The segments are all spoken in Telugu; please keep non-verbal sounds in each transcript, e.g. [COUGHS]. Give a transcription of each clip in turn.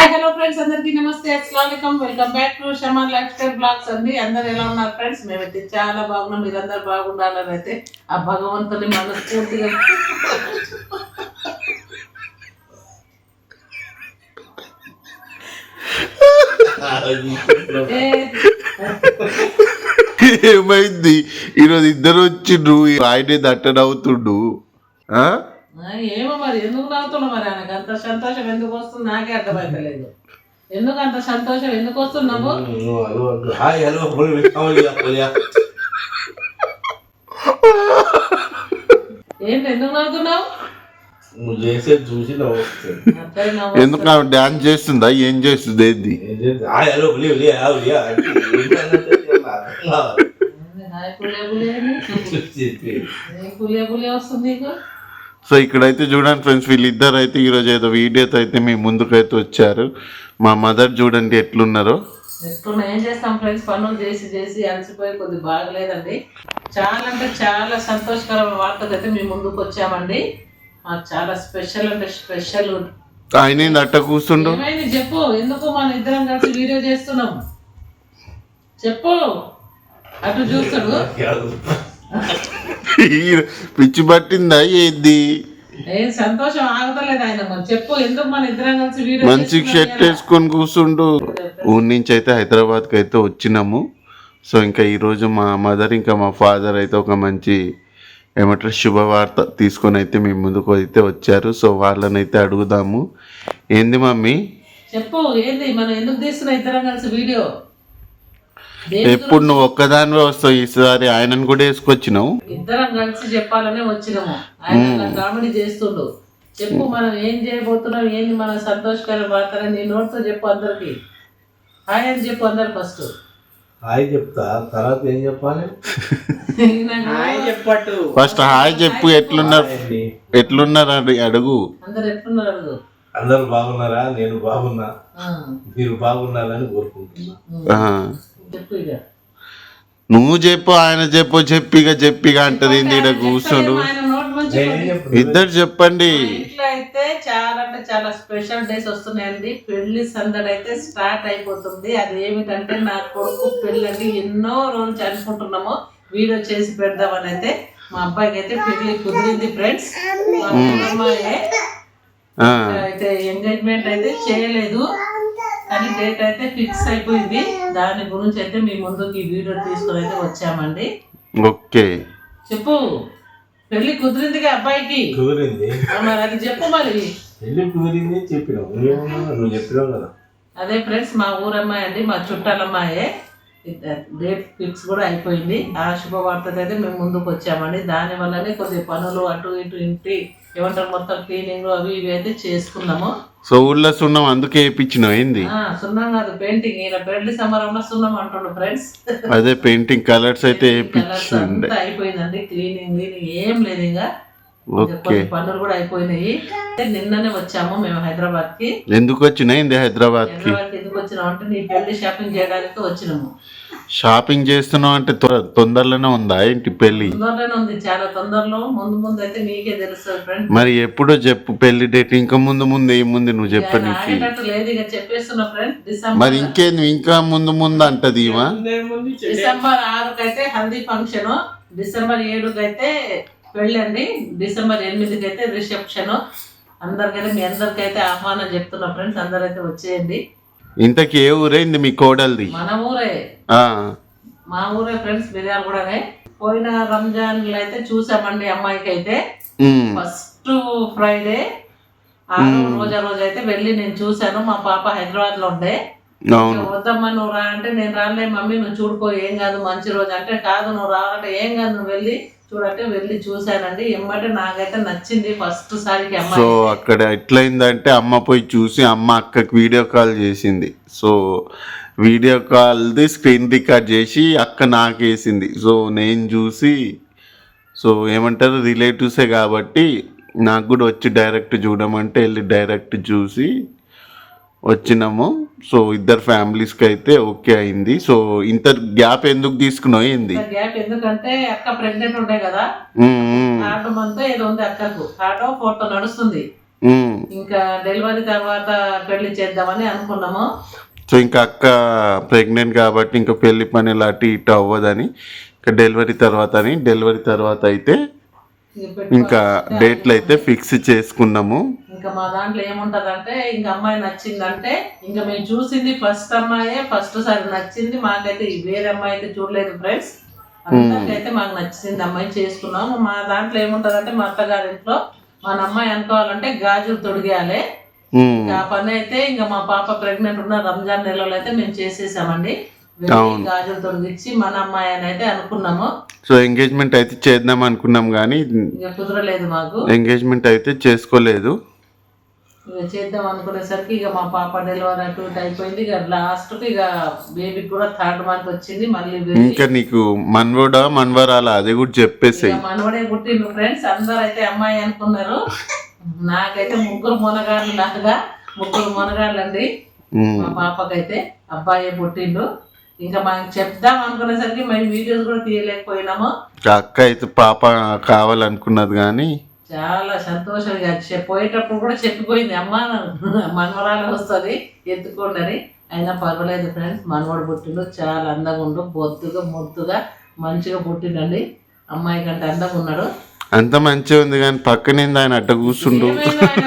హాయ్ హలో ఫ్రెండ్స్ అందరికీ నమస్తే అస్సలం welcome back to Shamar lifestyle blogs అండి. అందరు ఎలా ఉన్నారు ఫ్రెండ్స్ మేమైతే చాలా బాగున్నాం. మీరందరూ బాగుండాలని అయితే ఆ భగవంతుని మనస్ఫూర్తిగా. ఏమైంది? ఈరోజు ఇద్దరు వచ్చిండ్రు. ఆయనే దట్టనవుతుండు ఆ, ఏమో మరి ఎందుకు నవ్వుతున్నావు మరి ఆయనకు? అంత సంతోషం ఎందుకు వస్తుంది? నాకే అర్థమైతలేదు. ఎందుకు అంత సంతోషం? ఎందుకు వస్తున్నావు? ఏంటి ఎందుకు నవ్వుతున్నావు? నువ్వు చేసేది చూసి నవ్వు ఎందుకు ఆమె డాన్స్ చేస్తుందా? ఏం చేస్తుంది? ఏంది? వస్తుంది నీకు? సో ఇక్కడైతే చూడండి ఫ్రెండ్స్ వీళ్ళిద్దరు అయితే ఈరోజు ఏదో వీడియోతో అయితే మీ ముందుకైతే వచ్చారు. మా మదర్ చూడండి ఎట్లున్నారో. ఏం చేస్తాం ఫ్రెండ్స్? పనులు చేసి చేసి అలసిపోయి కొద్ది బాగలేదండి. చాలా అంటే చాలా సంతోషకరమైన వార్తకు అయితే మేము ముందుకు వచ్చామండి. మాకు చాలా స్పెషల్ అంటే స్పెషల్. ఆయన అట్ట కూర్చుండు చెప్పు. ఎందుకు మన ఇద్దరం కలిసి వీడియో చేస్తున్నాం? చెప్పు. అటు చూస్తాడు పిచ్చి పట్టిందా ఏంది? సంతోషం ఆగతలేదు ఆయన చెప్పు ఎందుకు మన ఇద్దరం కలిసి మంచి షర్ట్ వేసుకొని కూర్చుండు. ఊరి నుంచి అయితే హైదరాబాద్కి అయితే వచ్చినాము. సో ఇంకా ఈరోజు మా మదర్ ఇంకా మా ఫాదర్ అయితే ఒక మంచి ఏమంటారు శుభవార్త తీసుకొని అయితే మీ ముందుకు అయితే వచ్చారు. సో వాళ్ళని అయితే అడుగుదాము. ఏంది మమ్మీ? చెప్పు ఏంది? మనం ఎందుకు తీస్తున్నా ఇద్దరం కలిసి వీడియో? ఎప్పుడు నువ్వు ఒక్కదానివే వస్తావు ఈసారి? ఆయనను కూడా వేసుకొచ్చినావు. ఇద్దరం కలిసి చెప్పాలనే వచ్చినాము. ఆయన కామెడీ చేస్తుండు. చెప్పు మనం ఏం చేయబోతున్నాం ఏంది మన సంతోషకర వార్త నీ నోట్తో చెప్పు అందరికి. హాయ్ అని చెప్పు అందరు ఫస్ట్. హాయ్ చెప్తా తర్వాత ఏం చెప్పాలి? [LAUGHS] చెప్పట్టు. ఫస్ట్ హాయ్ చెప్పు ఎట్లున్నారు? ఎట్లున్నారు అడుగు. అందరు ఎట్లున్నారు అడుగు? అందరూ బాగున్నారా? నేను బాగున్నా. ఆ, మీరు బాగున్నారని కోరుకుంటున్నా. నువ్వు చెప్పు ఆయన చెప్పు చెప్పిగా చెప్పిగా అంటది. ఈడ కూర్చోడు. ఇద్దరు చెప్పండి. ఇంట్లో అయితే చాలా అంటే చాలా స్పెషల్ డేస్ వస్తున్నాయండి. పెళ్ళి సందడి అయితే స్టార్ట్ అయిపోతుంది. అది ఏమిటంటే నా కొడుకు పెళ్ళి అంటే ఎన్నో రోజులు అనుకుంటున్నాము వీడియో చేసి పెడదామని అయితే మా అబ్బాయికి అయితే పెళ్ళి కుదిరింది ఫ్రెండ్స్. మా అమ్మాయి అయితే ఎంగేజ్మెంట్ అయితే చేయలేదు. కానీ డేట్ అయితే ఫిక్స్ అయిపోయింది. దాని గురించి అయితే మీ ముందుకు ఈ వీడియో తీసుకొని అయితే వచ్చామండి. ఓకే. చెప్పు. పెళ్ళి కుదిరిందిగా అబ్బాయికి? కుదిరింది. మరి అది చెప్పు మరి. వెళ్ళి కుదిరింది చెప్పినావు నువ్వు చెప్పినావు కదా. అదే ఫ్రెండ్స్ మా ఊరమ్మాయి అండి మా చుట్టాలమ్మాయే. డేట్ ఫిక్స్ కూడా అయిపోయింది. ఆ శుభవార్తతో అయితే మేము ముందుకు వచ్చామండి. దాని వల్లనే కొద్ది పనులు అటు ఇటు ఇంటి ఏమంటారు మొత్తం క్లీనింగ్ అవి ఇవి అయితే చేసుకున్నాము. సో ఊళ్ళో సున్నం అందుకే వేయించినావు ఏంది? సున్నం కాదు పెయింటింగ్ ఈయన పెళ్ళి సమారంలో సున్నం అంటుండు ఫ్రెండ్స్ అదే పెయింటింగ్ కలర్స్ అయితే అయిపోయిందండి క్లీనింగ్ క్లీనింగ్ ఏం లేదు ఇంకా. ఓకే. పనులు కూడా అయిపోయినాయి. నిన్ననే వచ్చాము మేము హైదరాబాద్కి ఎందుకు వచ్చినా ఏంది హైదరాబాద్కి ఎందుకు వచ్చినాం అంటే నీ పెళ్ళి షాపింగ్ చేయడానికి వచ్చినాము. షాపింగ్ చేస్తున్నావు అంటే తొందరలోనే ఉందా ఏంటి పెళ్ళి తొందరలోనే ఉంది చాలా తొందరలో. ముందు ముందు అయితే మీకే తెలుస్తుంది ఫ్రెండ్ మరి ఎప్పుడో చెప్పు పెళ్ళి డేట్ ఇంకా ముందు ముందు ఏముంది నువ్వు చెప్పనీకి ఆగేటట్టు లేదు ఇక చెప్పేస్తున్నా ఫ్రెండ్ డిసెంబర్ మరి ఇంకేంది ఇంకా ముందు ముందు అంటది డిసెంబర్ ఆరుకి అయితే హల్దీ ఫంక్షన్ డిసెంబర్ ఏడుకి పెళ్ళండి డిసెంబర్ ఎనిమిదికి అయితే రిసెప్షన్. అందరికైతే మీ అందరికైతే ఆహ్వానం చెప్తున్నా ఫ్రెండ్స్ అందరైతే వచ్చేయండి. ఇంతకీ ఏ ఊరైంది మీ కోడల్ది. మన ఊరే. మా ఊరే ఫ్రెండ్స్ మిర్యాల కూడానే పోయిన రంజాన్ అయితే చూసామండి అమ్మాయికి అయితే ఫస్ట్ ఫ్రైడే. రోజు ఆ రోజు అయితే వెళ్ళి నేను చూశాను. మా పాప హైదరాబాద్లో ఉండే వద్దమ్మా నువ్వు రా అంటే నేను రాలే మమ్మీ నువ్వు చూడుకో ఏం కాదు మంచి రోజు. అంటే కాదు నువ్వు రావాలంటే ఏం కాదు నువ్వు వెళ్ళి చూడంటే వెళ్ళి చూశానండి. ఎమ్మటే నాకైతే నచ్చింది ఫస్ట్ సారికి సో అక్కడ ఎట్లయిందంటే అమ్మ పోయి చూసి అమ్మ అక్కకి వీడియో కాల్ చేసింది. సో వీడియో కాల్ది స్క్రీన్ రికార్డ్ చేసి అక్క నాకు వేసింది సో నేను చూసి సో ఏమంటారు రిలేటివ్సే కాబట్టి నాకు కూడా వచ్చి డైరెక్ట్ చూడమంటే వెళ్ళి డైరెక్ట్ చూసి వచ్చినాము. సో ఇద్దరు ఫ్యామిలీస్కి అయితే ఓకే అయింది. సో ఇంత గ్యాప్ ఎందుకు తీసుకున్నావు? ఏంది? గ్యాప్ ఎందుకంటే అక్క ప్రెగ్నెంట్ ఉండే కదా. మంత్ ఏదో ఉంది అక్కకు. నడుస్తుంది. ఇంకా డెలివరీ తర్వాత పెళ్ళి చేద్దామని అనుకున్నాము. సో ఇంకా అక్క ప్రెగ్నెంట్ కాబట్టి ఇంకా పెళ్ళి పని అటు ఇటు అవ్వదని ఇంకా డెలివరీ తర్వాత అని డెలివరీ తర్వాత అయితే ఇంకా డేట్లు అయితే ఫిక్స్ చేసుకున్నాము. ఇంకా మా దాంట్లో ఏముంటదంటే ఇంకా అమ్మాయి నచ్చిందంటే ఇంకా మేము చూసింది ఫస్ట్ అమ్మాయే ఫస్ట్ సారి నచ్చింది. మాకైతే వేరే అమ్మాయి అయితే చూడలేదు ఫ్రెండ్స్ అందరికైతే మాకు నచ్చింది అమ్మాయి చేసుకున్నాము. మా దాంట్లో ఏముంటదంటే మా అత్తగారింట్లో మన అమ్మాయి అనుకోవాలంటే గాజులు తొడిగేయాలి. ఆ పని అయితే ఇంకా మా పాప ప్రెగ్నెంట్ ఉన్న రంజాన్ నెలలో అయితే మేము చేసేసామండి. గాజులు తొడిగించి మన అమ్మాయి అని అయితే అనుకున్నాము. సో ఎంగేజ్మెంట్ అయితే చేద్దాం అనుకున్నాం కానీ కుదరలేదు మాకు. ఎంగేజ్మెంట్ అయితే చేసుకోలేదు. ఇక చేద్దాం అనుకునేసరికి ఇక మా పాప డెలివరీ అటు అయిపోయింది. ఇక లాస్ట్కి ఇక బేబీకి కూడా థర్డ్ మంత్ వచ్చింది. మళ్ళీ. ఇంకా నీకు మన్వడా మన్వరాలా? అది కూడా చెప్పేసాయి. ఇక మనవడే పుట్టిండు ఫ్రెండ్స్ అందరూ అయితే అమ్మాయి అనుకున్నారు. నాకైతే ముగ్గురు మొనగాళ్ళు లాగా ముగ్గురు మొనగాళ్ళు అండి మా పాపకైతే అబ్బాయి పుట్టిండు. ఇంకా మనం చెప్దాం అనుకునేసరికి మేము వీడియోస్ కూడా తీయలేకపోయినాము. అక్క అయితే పాప కావాలనుకున్నది కానీ చాలా సంతోషంగా చె- పోయేటప్పుడు కూడా చెప్పిపోయింది. అమ్మ మనవరాలు వస్తుంది ఎత్తుకోండి అని అయినా పర్వాలేదు ఫ్రెండ్స్ మనవడు పుట్టిండు చాలా అందంగా ఉండు బొద్దుగా ముద్దుగా మంచిగా పుట్టిండండి. అమ్మాయి కంటే అందంగా ఉన్నాడు. అంత మంచిగా ఉంది కానీ పక్కనేంది ఆయన అడ్డ కూర్చుండు?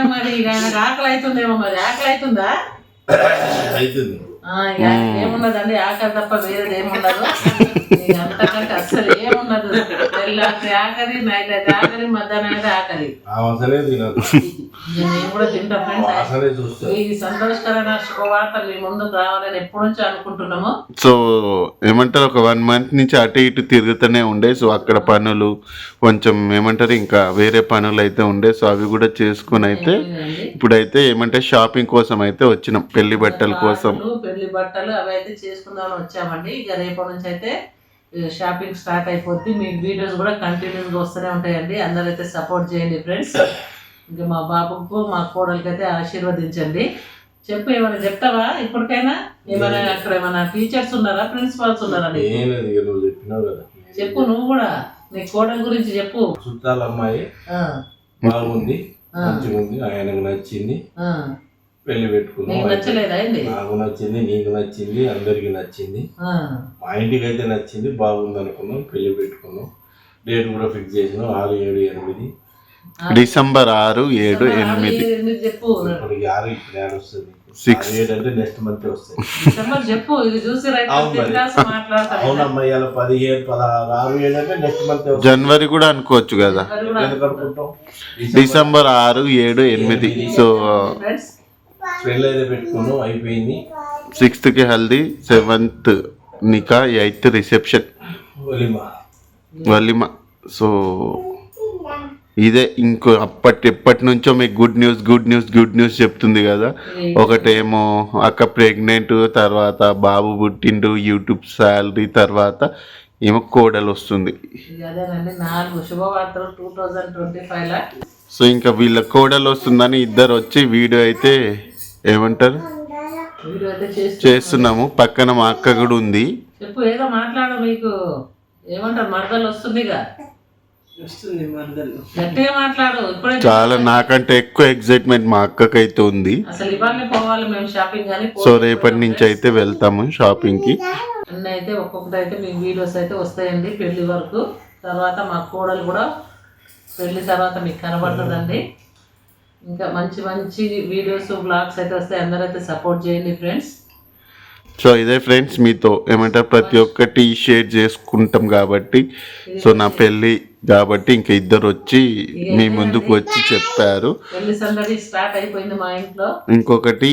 మరి? ఆకలి అవుతుందేమో మరి? ఆకలి అవుతుందా? [COUGHS] అవుతుంది. ఏమున్నదండి? ఆకలి తప్ప వేరేది ఏముండదు. ఇక అంతకంటే అస్సలు ఏముండదు. తెల్లారి ఆకలి నైట్ అయితే ఆకలి మధ్యాహ్నం అయితే ఆకలి. ఆ వాసనే తినదు. ఇక నేను కూడా తింటా ఫ్రెండ్స్ వాసనే చూస్తా. ఈ సంతోషకరమైన శుభవార్త మీ ముందుకు రావాలని ఎప్పటి నుంచో అనుకుంటున్నాము? సో ఏమంటారు ఒక వన్ మంత్ నుంచి అటు ఇటు తిరుగుతూనే ఉండే సో అక్కడ పనులు కొంచెం ఏమంటారు ఇంకా వేరే పనులు అయితే ఉండే సో అవి కూడా చేసుకుని అయితే. ఇప్పుడైతే ఏమంటే షాపింగ్ కోసం అయితే వచ్చినాం పెళ్ళి బట్టల కోసం. పెళ్ళి బట్టలు అవి అయితే చేసుకుందామని వచ్చామండి. ఇక రేపటి నుంచి అయితే షాపింగ్ స్టార్ట్ అయిపోద్ది. మీ వీడియోస్ కూడా కంటిన్యూస్గా వస్తూనే ఉంటాయండి. అందరైతే సపోర్ట్ చేయండి ఫ్రెండ్స్. ఇంకా మా బాబుకు మా కోడలికి అయితే ఆశీర్వదించండి. చెప్పు ఏమైనా చెప్తావా? ఇప్పటికైనా? ఏమైనా అక్కడ ఏమైనా టీచర్స్ ఉన్నారా? ప్రిన్సిపాల్స్ ఉన్నారా చెప్పు నువ్వు కూడా. నీ కోడల గురించి చెప్పు. చుట్టాల అమ్మాయి బాగుంది మంచిగా ఉంది ఆయనకు నచ్చింది. పెళ్ళి పెట్టుకున్నాం. నీకు నచ్చలేదా అండి నాకు నచ్చింది నీకు నచ్చింది అందరికి నచ్చింది. ఆ, మా ఇంటికి అయితే నచ్చింది బాగుంది అనుకున్నాం పెళ్ళి పెట్టుకున్నాం. డేట్ కూడా ఫిక్స్ చేసినాం ఆరు ఏడు ఎనిమిది. డిసెంబర్ ఆరు ఏడు ఎనిమిది. ఎనిమిది చెప్పు. ఇప్పటికి ఆరు ఇప్పుడు ఏడు వస్తుంది. Six. ఆరు ఏడు అంటే నెక్స్ట్ మంత్ వస్తాయి డిసెంబర్ చెప్పు ఇది చూసి అవునమ్మా పదిహేను పదహారు ఆరు ఏడు అంటే నెక్స్ట్ మంత్ జనవరి కూడా అనుకోవచ్చు కదా. డిసెంబర్ ఆరు ఏడు ఎనిమిది. సో ఫ్రెండ్స్ పెళ్ళి అయితే పెట్టుకున్నాం అయిపోయింది. సిక్స్త్కి హల్దీ సెవెంత్ నికా ఎయిత్ రిసెప్షన్. ఒలిమా వలిమ. సో ఇదే ఇంకో అప్పటి ఎప్పటి నుంచో మీకు good news good news good news చెప్తుంది కదా. ఒకటేమో అక్క ప్రెగ్నెంట్ తర్వాత బాబు పుట్టిండు యూట్యూబ్ శాలరీ తర్వాత ఏమో కోడలు వస్తుంది. సో ఇంకా వీళ్ళ కోడలు వస్తుందని ఇద్దరు వచ్చి వీడియో అయితే ఏమంటారు? అయితే చేస్తున్నాము. పక్కన మా అక్క కూడా ఉంది. చెప్పు ఏదో మాట్లాడు మీకు. ఏమంటారు? మరదలు వస్తుందిగా. మాట్లాడు. ఇప్పుడే చాలా నాకంటే ఎక్కువ ఎగ్జైట్మెంట్ మా అక్కకైతే ఉంది. అసలు ఇవాళ పోవాలి మేము షాపింగ్ కానీ సో రేపటి నుంచి అయితే వెళ్తాము అన్నీ అయితే ఒక్కొక్కటి అయితే మీ వీడియోస్ అయితే వస్తాయండి పెళ్ళి వరకు. తర్వాత మా కోడలు కూడా పెళ్ళి తర్వాత మీకు కనబడుతుందండి. ఇంకా మంచి మంచి వీడియోస్ బ్లాగ్స్ అయితే వస్తాయి. అందరైతే సపోర్ట్ చేయండి ఫ్రెండ్స్ సో ఇదే ఫ్రెండ్స్ మీతో ఏమంటారు? ప్రతి ఒక్కటి షేర్ చేసుకుంటాం కాబట్టి. సో నా పెళ్ళి కాబట్టి ఇంకా ఇద్దరు వచ్చి మీ ముందుకు వచ్చి చెప్పారు. పెళ్ళి సందడి స్టార్ట్ అయిపోయింది మా ఇంట్లో. ఇంకొకటి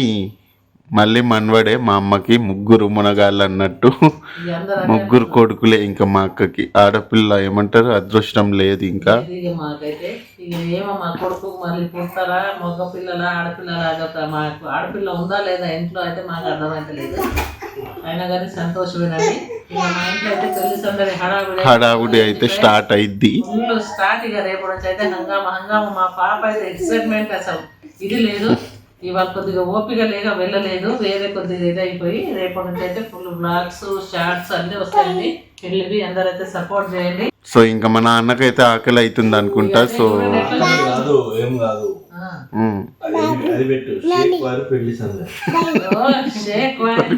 మళ్ళీ మనవడే మా అమ్మకి ముగ్గురు మునగాళ్ళు అన్నట్టు ముగ్గురు కొడుకులే ఇంకా మా అక్కకి. ఆడపిల్ల ఏమంటారు? అదృష్టం లేదు ఇంకా. ఇది ఇక మాకైతే. ఇక ఏమో మా కొడుకు మళ్ళీ పుడతారా? మగ పిల్లల ఆడపిల్లల అదొక మాకు. ఆడపిల్ల ఉందా లేదా ఇంట్లో అయితే మాకు అర్థమైతే లేదు అయినా కానీ సంతోషమేనండి. ఇక మా ఇంట్లో అయితే పెళ్ళి సందడి హడావిడి హడావుడి అయితే స్టార్ట్ అయిద్ది. ఫుల్ స్టార్ట్ ఇక రేపు నుంచి అయితే హంగామ హంగామ. మా పాప అయితే ఎక్సైట్మెంట్ అసలు. ఇది లేదు. ఇవాళ కొద్దిగా ఓపిక లేక వెళ్ళలేదు వేరే కొద్దిగా ఇది అయిపోయి రేపటి నుంచి అయితే ఫుల్ బ్లాగ్స్ షార్ట్స్ అన్నీ వస్తాయండి. వెళ్ళివి అందరైతే సపోర్ట్ చేయండి. సో ఇంకా మా నాన్నకైతే ఆకలి అవుతుంది అనుకుంటా సో కాదు ఏం కాదు. ఆ, ఉమ్. అది అది పెట్టు. షేక్ వారి పెళ్ళి సందడి.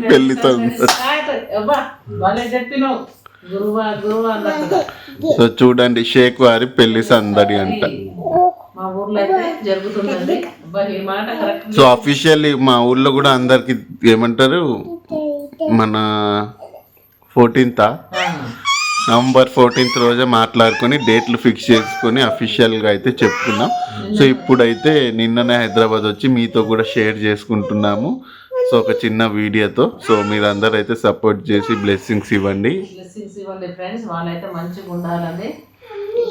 పెళ్ళి సందడి. చెప్పినావు. సో చూడండి షేక్ వారి పెళ్ళి సందడి అంట. ఊర్లో సో అఫీషియల్లీ మా ఊళ్ళో కూడా అందరికి ఏమంటారు? మన ఫోర్టీన్తా నవంబర్ ఫోర్టీన్త్ రోజే మాట్లాడుకొని డేట్లు ఫిక్స్ చేసుకొని అఫీషియల్గా అయితే చెప్పుకున్నాం. సో ఇప్పుడైతే నిన్ననే హైదరాబాద్ వచ్చి మీతో కూడా షేర్ చేసుకుంటున్నాము. సో ఒక చిన్న వీడియోతో సో మీరందరూ అయితే సపోర్ట్ చేసి బ్లెస్సింగ్స్ ఇవ్వండి. బ్లెస్సింగ్స్ ఇవ్వండి ఫ్రెండ్స్ వాళ్ళైతే మంచిగా ఉండాలండి.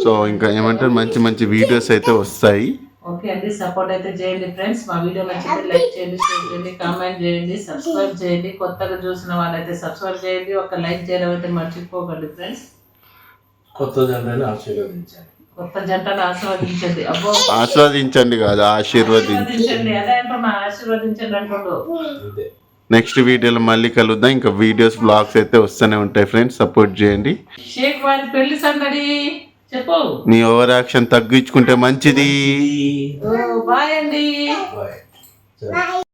సో ఇంకా ఏమంటారు మంచి మంచి వీడియోస్ అయితే వస్తాయి. ఓకే అండి సపోర్ట్ అయితే చేయండి ఫ్రెండ్స్ మా వీడియో నచ్చితే లైక్ చేయండి షేర్ చేయండి కామెంట్ చేయండి సబ్స్క్రైబ్ చేయండి. కొత్తగా చూసిన వాళ్ళైతే సబ్స్క్రైబ్ చేయండి. ఒక లైక్ చేయడం అయితే మర్చిపోకండి ఫ్రెండ్స్ కొత్త జంటని ఆశీర్వదించాలి కొత్త జంటను ఆశీర్వదించండి అబ్బో ఆస్వాదించండి కాదు ఆశీర్వదించి ఆశీర్వదించండి. అదే అంటున్నా ఆశీర్వదించండి అంటుండు. అంతే నెక్స్ట్ వీడియోలో మళ్ళీ కలుద్దాం. ఇంకా వీడియోస్ బ్లాగ్స్ అయితే వస్తూనే ఉంటాయి ఫ్రెండ్స్ సపోర్ట్ చేయండి. షేక్ వారి పెళ్ళి సందడి చెప్పు. నీ ఓవర్ యాక్షన్ తగ్గించుకుంటే మంచిది. బాయ్ అండి. బాయ్.